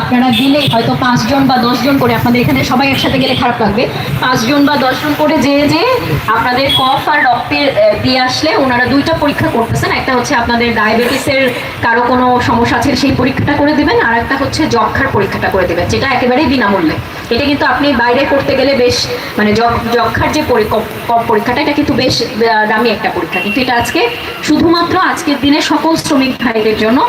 আপনারা দিলে হয়তো পাঁচজন বা দশজন করে আপনাদের এখানে সবাই একসাথে গেলে খারাপ লাগবে। পাঁচজন বা দশজন করে যে যে আপনাদের কফ আর রক্তের দিয়ে আসলে ওনারা দুইটা পরীক্ষা করতেছেন। একটা হচ্ছে আপনাদের ডায়াবেটিসের কারও কোনো সমস্যা আছে সেই পরীক্ষাটা করে দেবেন আর একটা হচ্ছে যক্ষার পরীক্ষাটা করে দেবেন, যেটা একেবারেই বিনামূল্যে। এটা কিন্তু আপনি বাইরে করতে গেলে বেশ মানে যক- যক্ষার যে পরীক্ষাটা, এটা কিন্তু বেশ দামি একটা পরীক্ষা। কিন্তু এটা আজকে শুধুমাত্র আজকের দিনে সকল শ্রমিক ভাইদের জন্য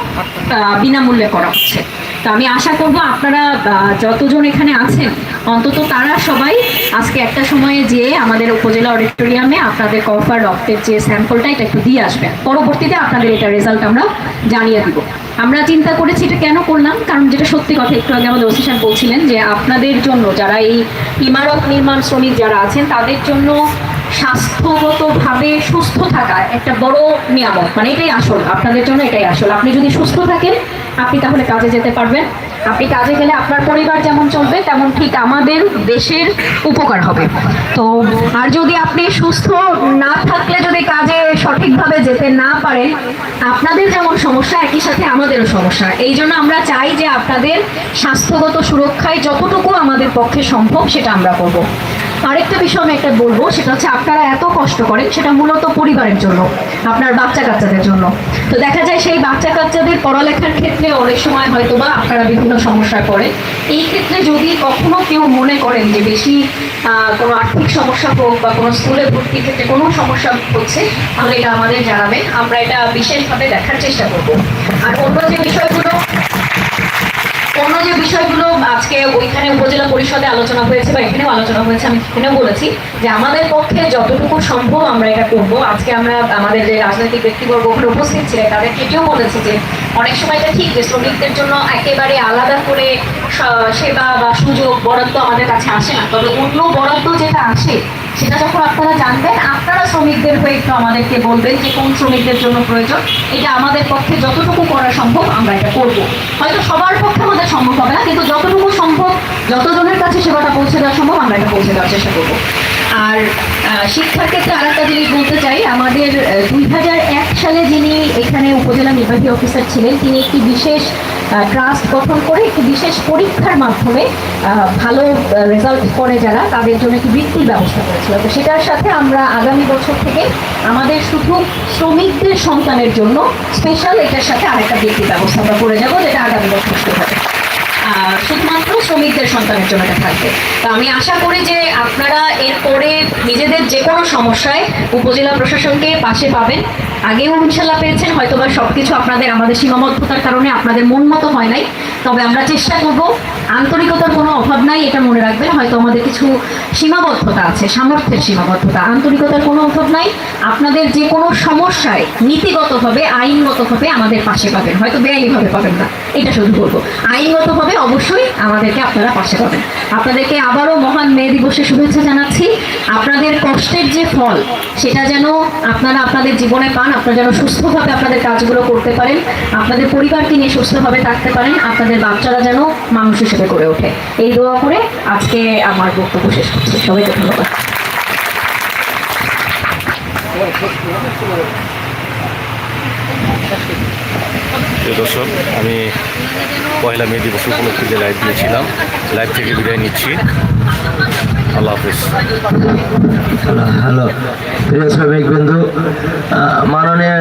বিনামূল্যে করা হচ্ছে। তো আমি আশা করব আপনারা যতজন এখানে আছেন, অন্তত তারা সবাই আজকে একটা সময়ে যেয়ে আমাদের উপজেলা অডিটোরিয়ামে আপনাদের কফার রক্তের যে স্যাম্পলটা, এটা একটু দিয়ে আসবেন। পরবর্তীতে আপনাদের এটা রেজাল্ট আমরা জানিয়ে দিব। আমরা চিন্তা করেছি এটা কেন করলাম, কারণ যেটা সত্যি কথা, একটু আগে আমাদের সাহেব বলছিলেন যে আপনাদের জন্য যারা এই ইমারত নির্মাণ শ্রমিক যারা আছেন, তাদের জন্য স্বাস্থ্যগতভাবে সুস্থ থাকা একটা বড় নিয়ামক মানে এটাই আসল, আপনাদের জন্য এটাই আসল। আপনি যদি সুস্থ থাকেন, আপনি তাহলে কাজে যেতে পারবেন। আপনি কাজে গেলে আপনার পরিবার যেমন চলবে, তেমন ঠিক আমাদের দেশের উপকার হবে। তো, আর যদি আপনি সুস্থ না থাকলে যদি কাজে সঠিকভাবে যেতে না পারেন, আপনাদের যেমন সমস্যা, একই সাথে আমাদেরও সমস্যা। এই জন্য আমরা চাই যে আপনাদের স্বাস্থ্যগত সুরক্ষায় যতটুকু আমাদের পক্ষে সম্ভব সেটা আমরা করব। আরেকটা বিষয় আমি একটা বলব, সেটা হচ্ছে আপনারা এত কষ্ট করেন, সেটা মূলত পরিবারের জন্য, আপনার বাচ্চা কাচ্চাদের জন্য। তো দেখা যায় সেই বাচ্চা কাচ্চাদের পড়ালেখার ক্ষেত্রে অনেক সময় হয়তো বা আপনারা বিভিন্ন সমস্যায় পড়েন। এই ক্ষেত্রে যদি কখনো কেউ মনে করেন যে বেশি কোনো আর্থিক সমস্যা হোক বা কোনো স্কুলে ভর্তির ক্ষেত্রে কোনো সমস্যা হচ্ছে, তাহলে এটা আমাদের জানাবেন। আমরা এটা বিশেষভাবে দেখার চেষ্টা করব। আর অন্য যে বিষয়গুলো বিষয়গুলো আজকে ওইখানে উপজেলা পরিষদে আলোচনা হয়েছে বা এখানেও আলোচনা হয়েছে, আমি এখানেও বলেছি যে আমাদের পক্ষে যতটুকু সম্ভব আমরা এটা করব। আজকে আমরা আমাদের যে রাজনৈতিক ব্যক্তিবর্গ ওখানে উপস্থিত ছিলেন তাদেরকে এটাও বলেছি যে অনেক সময় এটা ঠিক যে শ্রমিকদের জন্য একেবারে আলাদা করে সেবা বা সুযোগ, বরাদ্দ আমাদের কাছে আসে না। তবে অন্য বরাদ্দ যেটা আসে, সেটা যখন আপনারা জানবেন, আপনারা শ্রমিকদের হয়ে একটু আমাদেরকে বলবেন যে কোন শ্রমিকদের জন্য প্রয়োজন। এটা আমাদের পক্ষে যতটুকু করা সম্ভব আমরা এটা করব। হয়তো সবার পক্ষে সম্ভব হবে না, কিন্তু যতটুকু সম্ভব, যতজনের কাছে সেবাটা পৌঁছে দেওয়া সম্ভব, আমরা এটা পৌঁছে দেওয়ার চেষ্টা করব। আর শিক্ষার ক্ষেত্রে আরেকটা জিনিস বলতে চাই, আমাদের দুই হাজার এক সালে যিনি এখানে উপজেলা নির্বাহী অফিসার ছিলেন, তিনি একটি বিশেষ ট্রাস্ট গঠন করে একটি বিশেষ পরীক্ষার মাধ্যমে ভালো রেজাল্ট করে যারা, তাদের জন্য একটি বৃত্তির ব্যবস্থা করেছিল। তো সেটার সাথে আমরা আগামী বছর থেকে আমাদের শুধু শ্রমিকদের সন্তানের জন্য স্পেশাল এটার সাথে আরেকটা বৃত্তির ব্যবস্থা আমরা করে যাব, যেটা আগামী বছর শুরু হবে। শুধুমাত্র শ্রমিকদের সন্তানের জন্য থাকবে। তো আমি আশা করি যে আপনারা এরপরে নিজেদের যে কোনো সমস্যায় উপজেলা প্রশাসনকে পাশে পাবেন। আগেও ইনশাল্লাহ পেয়েছেন হয়তো বা সব কিছু আপনাদের, আমাদের সীমাবদ্ধতার কারণে আপনাদের মন মতো হয় নাই। তবে আমরা চেষ্টা করব, আন্তরিকতার কোনো অভাব নাই, এটা মনে রাখবেন, হয়তো আমাদের কিছু সীমাবদ্ধতা আছে, সামর্থ্যের সীমাবদ্ধতা। আন্তরিকতার কোনো অভাব নাই, আপনাদের যে কোনো সমস্যায় নীতিগতভাবে, আইনগতভাবে আমাদের পাশে পাবেন, হয়তো বেআইনিভাবে পাবেন না, এটা শুধু বলব। আইনগতভাবে অবশ্যই আমাদেরকে আপনারা পাশে পাবেন। আপনাদেরকে আবারও মহান মে দিবসে শুভেচ্ছা জানাচ্ছি। আপনাদের কষ্টের যে ফল, সেটা যেন আপনারা আপনাদের জীবনে পান আপনারা যেন সুস্থভাবে আপনাদের কাজগুলো করতে পারেন, আপনাদের পরিবারকে নিয়ে সুস্থভাবে থাকতে পারেন, আপনাদের বাচ্চারা যেন মানুষ হিসেবে করে ওঠে। এই দোয়া করে আজকে আমার বক্তব্য শেষ করছি। সবাইকে ধন্যবাদ। দর্শক, আমি পয়লা মে দিবস উপলক্ষে যে লাইভ দিয়েছিলাম লাইভ থেকে বিদায় নিচ্ছি। আল্লাহ হাফিজ। হ্যালো প্রিয় শ্রমিক আহ, মাননীয়